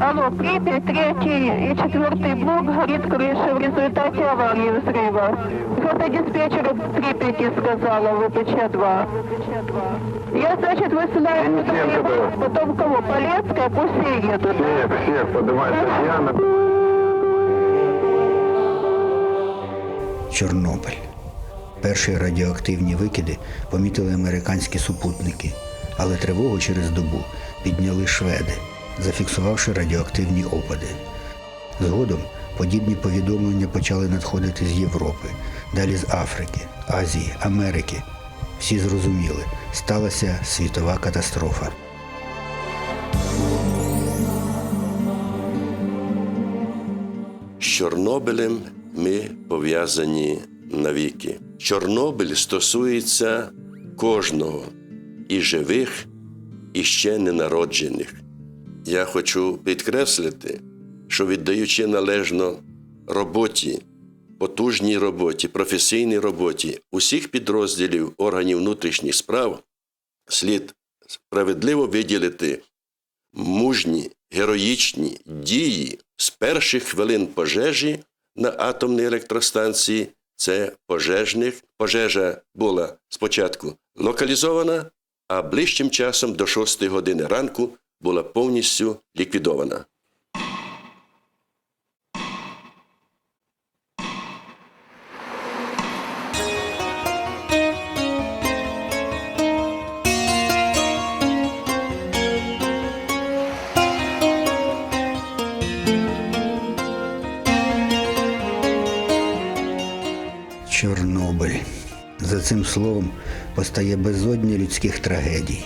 Алло, Припять, третий и четвертый блок горит крыша в результате аварии взрыва. Это диспетчер Припяти сказала, ВПЧ-2. Я, значит, высылаю Ну, всем туда это было. потом кого? Полецкая, пусть все едут. Всех, всех поднимается пьяно. Чорнобиль. Перші радіоактивні викиди помітили американські супутники, але тривогу через добу підняли шведи, зафіксувавши радіоактивні опади. Згодом подібні повідомлення почали надходити з Європи, далі з Африки, Азії, Америки. Всі зрозуміли, сталася світова катастрофа. З Чорнобилем ми пов'язані навіки. Чорнобиль стосується кожного і живих, і ще ненароджених. Я хочу підкреслити, що віддаючи належно роботі, потужній роботі, професійній роботі усіх підрозділів органів внутрішніх справ, слід справедливо виділити мужні героїчні дії з перших хвилин пожежі на атомній електростанції. Це пожежних. Пожежа була спочатку локалізована, а ближчим часом до 6 години ранку була повністю ліквідована. Чорнобиль. За цим словом постає безодня людських трагедій,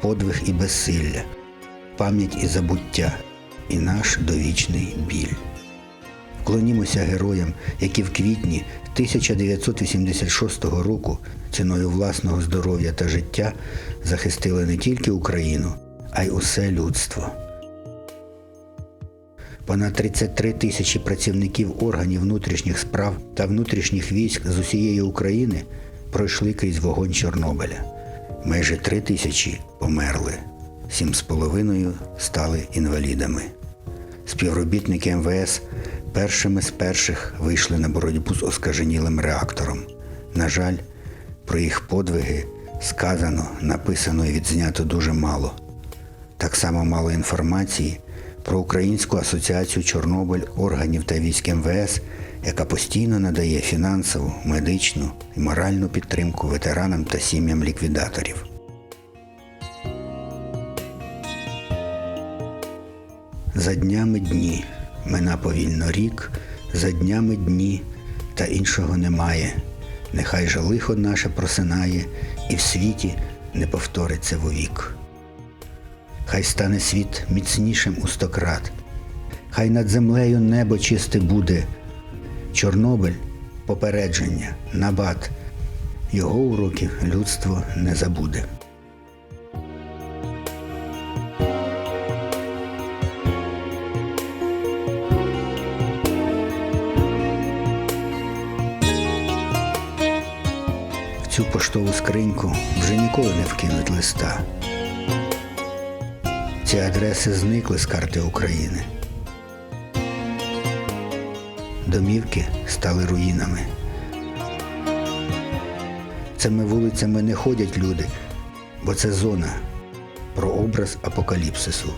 подвиг і безсилля, пам'ять і забуття, і наш довічний біль. Вклонімося героям, які в квітні 1986 року ціною власного здоров'я та життя захистили не тільки Україну, а й усе людство. Понад 33 тисячі працівників органів внутрішніх справ та внутрішніх військ з усієї України пройшли крізь вогонь Чорнобиля. Майже 3 тисячі померли, сім з половиною стали інвалідами. Співробітники МВС першими з перших вийшли на боротьбу з оскаженілим реактором. На жаль, про їх подвиги сказано, написано і відзнято дуже мало. Так само мало інформації про Українську асоціацію Чорнобиль органів та військ МВС, яка постійно надає фінансову, медичну і моральну підтримку ветеранам та сім'ям ліквідаторів. За днями дні мина повільно рік, за днями дні, та іншого немає. Нехай же лихо наше просинає, і в світі не повториться вовік. Хай стане світ міцнішим у стократ, хай над землею небо чисте буде. Чорнобиль попередження, набат, його уроків людство не забуде. Поштову скриньку вже ніколи не вкинуть листа. Ці адреси зникли з карти України. Домівки стали руїнами. Цими вулицями не ходять люди, бо це зона про образ апокаліпсису.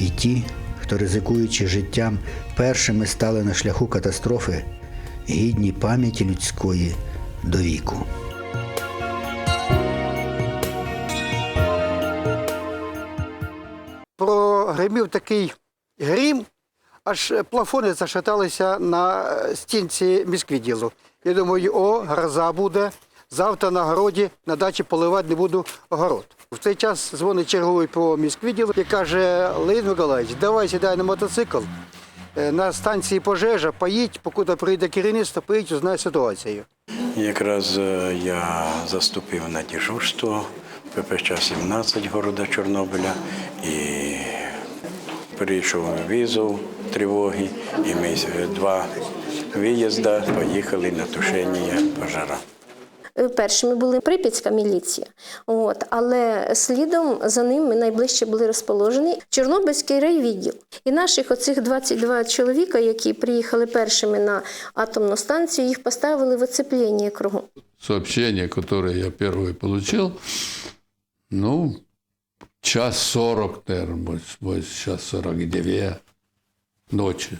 І ті, хто ризикуючи життям, першими стали на шляху катастрофи, гідні пам'яті людської до віку. прогримів такий грім, аж плафони зашаталися на стінці міськвідділу. Я думаю, о, гроза буде. Завтра на городі на дачі поливати не буду город. В цей час дзвонить черговий по міськвідділу і каже: Леонід Миколаївич, давай сідай на мотоцикл. е, На станції пожежа, поїдь, поки прийде керівництво, поїдь, узнай ситуацію. Якраз е, я заступив на дежурство ППЧ 17 города Чорнобиля і прийшов візов тривоги, і ми два виїзди поїхали на тушення пожара. Е, Першими були Прип'ятська міліція. От, але слідом за ними найближче були розположені Чорнобильський райвідділ. І наших оцих 22 чоловіка, які приїхали першими на атомну станцію, їх поставили в оцеплення кругом. сообщение, которое я первое получил, ну, час сорок, наверное, может, может, час сорок две ночи.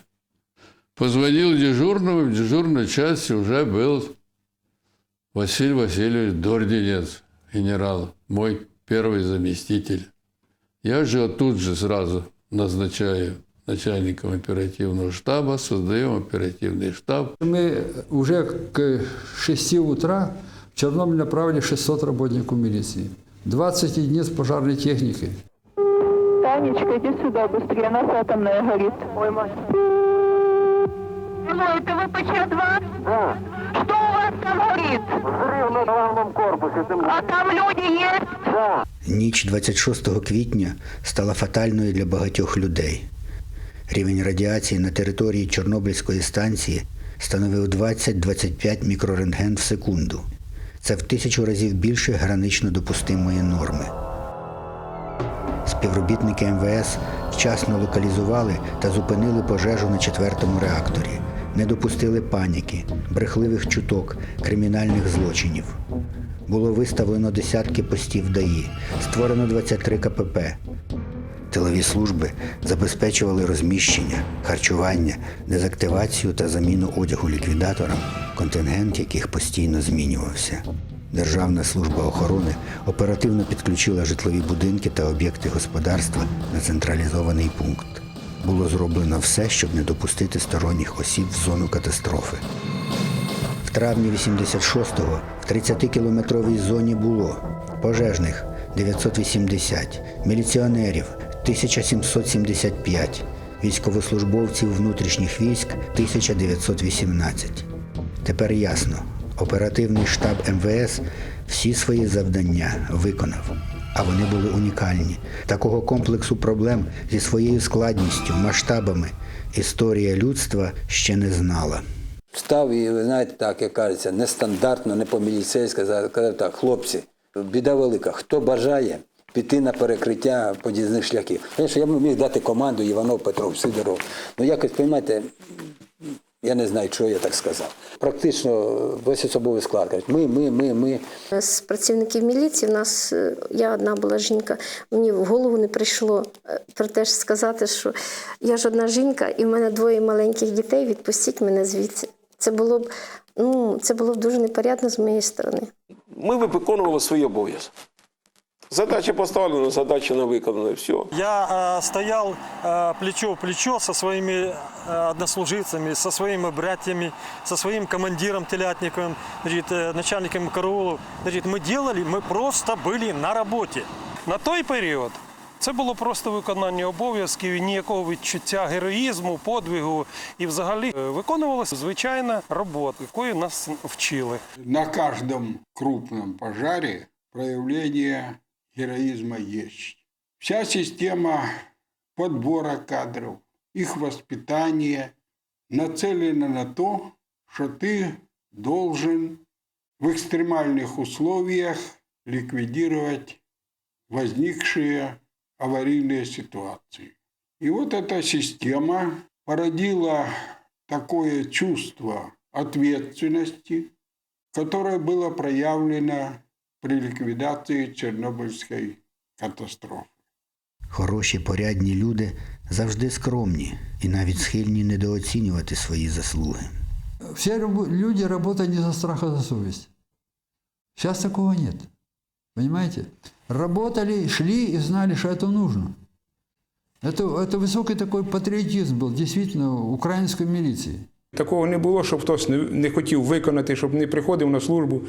Позвонил дежурному, в дежурной части уже был Василий Васильевич Дординец, генерал, мой первый заместитель. Я же тут же сразу назначаю начальником оперативного штаба, создаем оперативный штаб. Мы уже к 6 утра в Чернобыль направили 600 работников милиции. 20 единиц пожарной техники. Танечка, иди сюда быстрее, у нас атомная горит. Ой, мать. Алло, это ВПЧ-2? Да. Что у вас там горит? Взрыв на главном корпусе. А там люди есть? Да. Ніч 26 квітня стала фатальною для багатьох людей. Рівень радіації на території Чорнобильської станції становив 20-25 мікрорентген в секунду. Це в тисячу разів більше гранично допустимої норми. Співробітники МВС вчасно локалізували та зупинили пожежу на четвертому реакторі, не допустили паніки, брехливих чуток, кримінальних злочинів. Було виставлено десятки постів ДАІ, створено 23 КПП. Тилові служби забезпечували розміщення, харчування, дезактивацію та заміну одягу ліквідаторам, контингент яких постійно змінювався. Державна служба охорони оперативно підключила житлові будинки та об'єкти господарства на централізований пункт. Було зроблено все, щоб не допустити сторонніх осіб в зону катастрофи. В травні 86-го в 30-кілометровій зоні було пожежних 980, міліціонерів 1775, військовослужбовців внутрішніх військ 1918. Тепер ясно, оперативний штаб МВС всі свої завдання виконав. А вони були унікальні. Такого комплексу проблем зі своєю складністю, масштабами історія людства ще не знала. Встав і, ви знаєте, так, як кажеться, нестандартно, не по-міліцейськи, сказав так, хлопці, біда велика, хто бажає піти на перекриття подіжних шляхів. Звісно, я б міг дати команду Іванов, Петров, Сидоров. Ну якось, розумієте, я не знаю, що я так сказав. Практично весь особовий склад кажуть, ми, ми, ми, ми. З працівників міліції в нас е, я одна була жінка. Мені в голову не прийшло е, про те ж сказати, що я ж одна жінка, і в мене двоє маленьких дітей. Відпустіть мене звідси. Це було б ну це було б дуже непорядно з моєї сторони. Ми виконували свій обов'язок. Задача поставлена, задача не виконана, все. Я э, стоял э, плечо в плечо со своими э, однослуживцами, со своими братьями, со своим командиром Телятниковым, значит, э, начальником караулу. Значит, мы делали, мы просто были на роботі. На той період це було просто виконання обов'язків, і ніякого відчуття героїзму, подвигу. І взагалі е, виконувалася звичайна робота, якої нас вчили. На каждом крупном пожаре проявление героизма есть. Вся система подбора кадров, их воспитания нацелена на то, что ты должен в экстремальных условиях ликвидировать возникшие аварийные ситуации. И вот эта система породила такое чувство ответственности, которое было проявлено при ликвидации Чернобыльской катастрофы. Хороші порядні люди завжди скромні і навіть схильні недооцінювати свої заслуги. Все рабо- люди работают не за страх, а за совесть. Сейчас такого нет. Понимаете? Работали, шли и знали, что это нужно. Это, это высокий такой патриотизм был, действительно, украинской милиции. Такого не було, щоб хтось не, не хотів виконати, щоб не приходив на службу.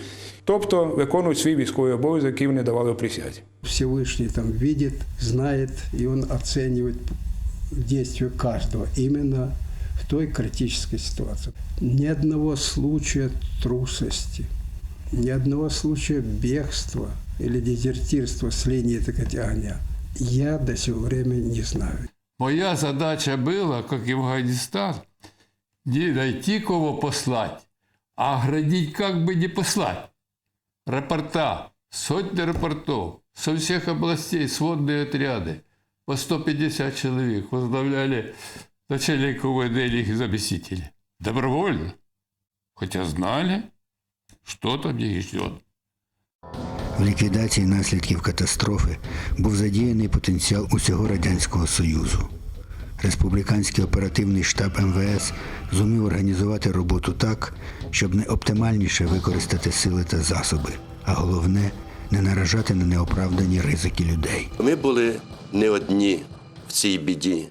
Тобто виконують свій військовий обов'язок, який вони давали у присязі. Всевышний там видит, знает, и он оценивает действия каждого именно в той критической ситуации. Ни одного случая трусости, ни одного случая бегства или дезертирства с линии так огня я до сего времени не знаю. Моя задача была, как и в Афганистан, не найти кого послать, а градить, как бы не послать. рапорта, сотни рапортов со всех областей, сводные отряды, по 150 человек возглавляли начальник УВД или их заместители. Добровольно. Хотя знали, что там их ждет. В ліквідації наслідків катастрофи був задіяний потенціал усього Радянського Союзу. Республіканський оперативний штаб МВС зумів організувати роботу так, щоб найоптимальніше використати сили та засоби, а головне не наражати на неоправдані ризики людей. Ми були не одні в цій біді.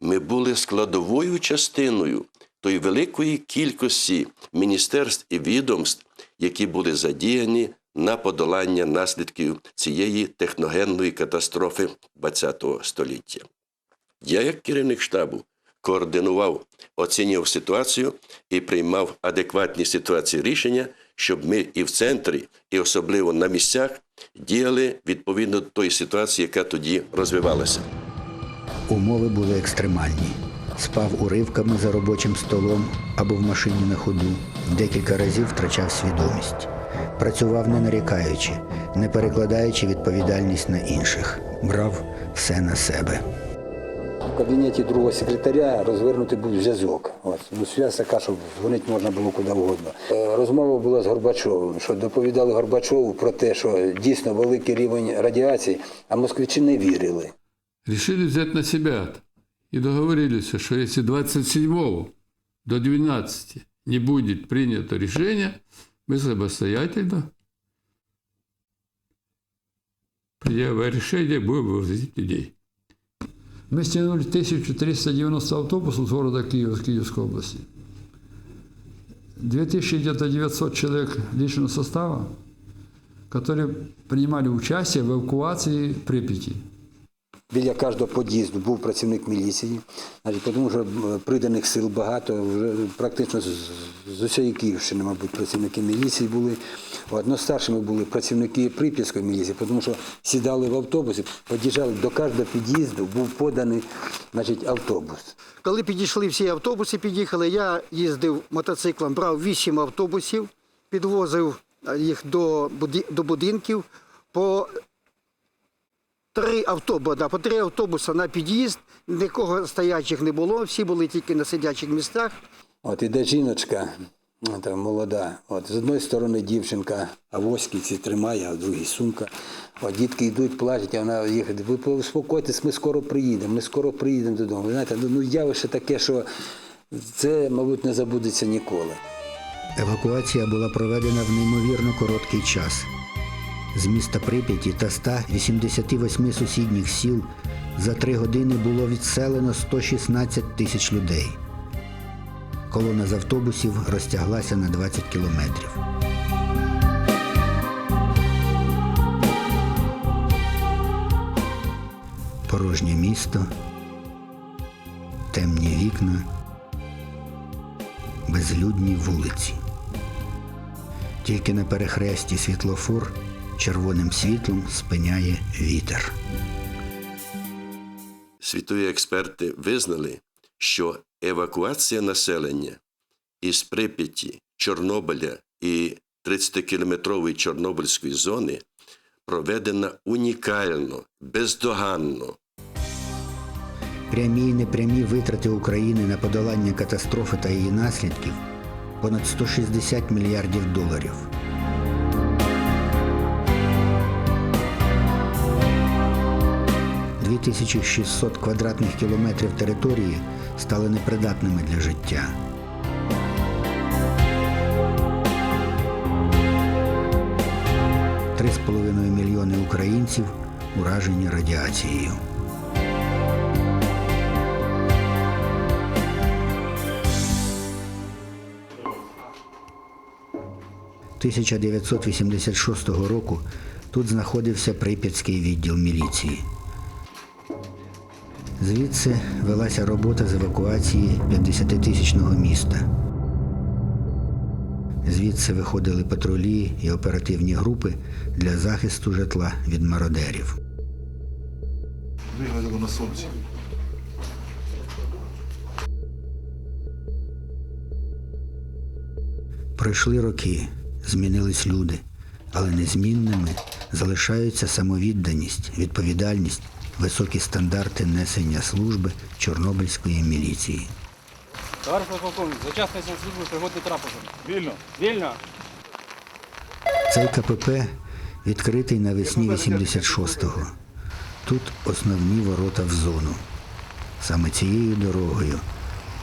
Ми були складовою частиною тої великої кількості міністерств і відомств, які були задіяні на подолання наслідків цієї техногенної катастрофи ХХ століття. Я, як керівник штабу, координував, оцінював ситуацію і приймав адекватні ситуації рішення, щоб ми і в центрі, і особливо на місцях діяли відповідно до тої ситуації, яка тоді розвивалася. Умови були екстремальні. Спав уривками за робочим столом або в машині на ходу, декілька разів втрачав свідомість. Працював не нарікаючи, не перекладаючи відповідальність на інших, брав все на себе. В кабінеті другого секретаря розвернутий був зв'язок. Ну, зв'язок така, щоб дзвонити можна було куди угодно. Е, Розмова була з Горбачовим, що доповідали Горбачову про те, що дійсно великий рівень радіації, а москвичі не вірили. Решили взять на себя и договорились, что если 27 до 12 не будет принято решение, мы самостоятельно, приняв решение, будем вывозить людей. Мы стянули 1390 автобусов с города Киева, Киевской области. 2900 человек личного состава, которые принимали участие в эвакуации Припяти. Біля кожного під'їзду був працівник міліції, значить, тому що приданих сил багато, вже практично з, усієї Київщини, мабуть, працівники міліції були. От, но старшими були працівники Прип'ятської міліції, тому що сідали в автобуси, під'їжджали до кожного під'їзду, був поданий значить, автобус. Коли підійшли всі автобуси, під'їхали, я їздив мотоциклом, брав вісім автобусів, підвозив е, їх до будинків. По три автобуси, да, по три автобуси на під'їзд, нікого стоячих не було, всі були тільки на сидячих місцях. От іде жіночка, там, молода. От, з одної сторони дівчинка авоськи ці тримає, а в другій сумка. От, дітки йдуть, плачуть, а вона їх, ви успокойтесь, ми скоро приїдемо, ми скоро приїдемо додому. Ви знаєте, ну, ну явище таке, що це, мабуть, не забудеться ніколи. Евакуація була проведена в неймовірно короткий час. З міста Прип'яті та 188 сусідніх сіл за три години було відселено 116 тисяч людей. Колона з автобусів розтяглася на 20 кілометрів. Порожнє місто, темні вікна, безлюдні вулиці. Тільки на перехресті світлофор червоним світлом спиняє вітер. Світові експерти визнали, що евакуація населення із Прип'яті, Чорнобиля і 30-кілометрової Чорнобильської зони проведена унікально, бездоганно. Прямі і непрямі витрати України на подолання катастрофи та її наслідків понад 160 мільярдів доларів. Дві тисячі 600 квадратних кілометрів території стали непридатними для життя. Три з половиною мільйони українців уражені радіацією. – 1986 року тут знаходився Прип'ятський відділ міліції. Звідси велася робота з евакуації 50-тисячного міста. Звідси виходили патрулі і оперативні групи для захисту житла від мародерів. Виглядало на сонці. Пройшли роки, змінились люди, але незмінними залишаються самовідданість, відповідальність, високі стандарти несення служби Чорнобильської міліції. Товариш полковник, зачасний служби пригодний трапезом. Вільно. Вільно. Цей КПП відкритий навесні 86-го. Тут основні ворота в зону. Саме цією дорогою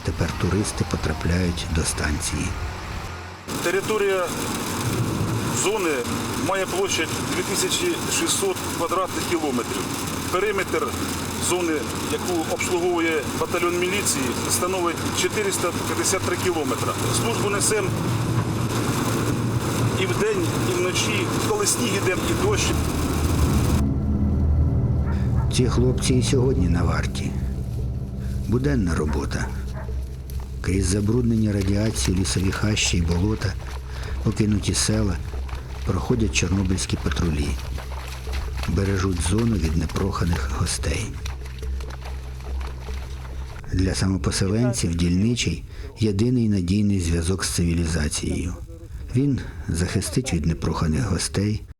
тепер туристи потрапляють до станції. Територія зони має площадь 2600 квадратних кілометрів. Периметр зони, яку обслуговує батальйон міліції, становить 453 кілометри. Службу несемо і вдень, і вночі, коли сніг іде, і дощ. Ці хлопці і сьогодні на варті. Буденна робота. Крізь забруднення радіації, лісові хащі й болота, покинуті села, проходять чорнобильські патрулі. Бережуть зону від непроханих гостей. Для самопоселенців дільничий єдиний надійний зв'язок з цивілізацією. Він захистить від непроханих гостей,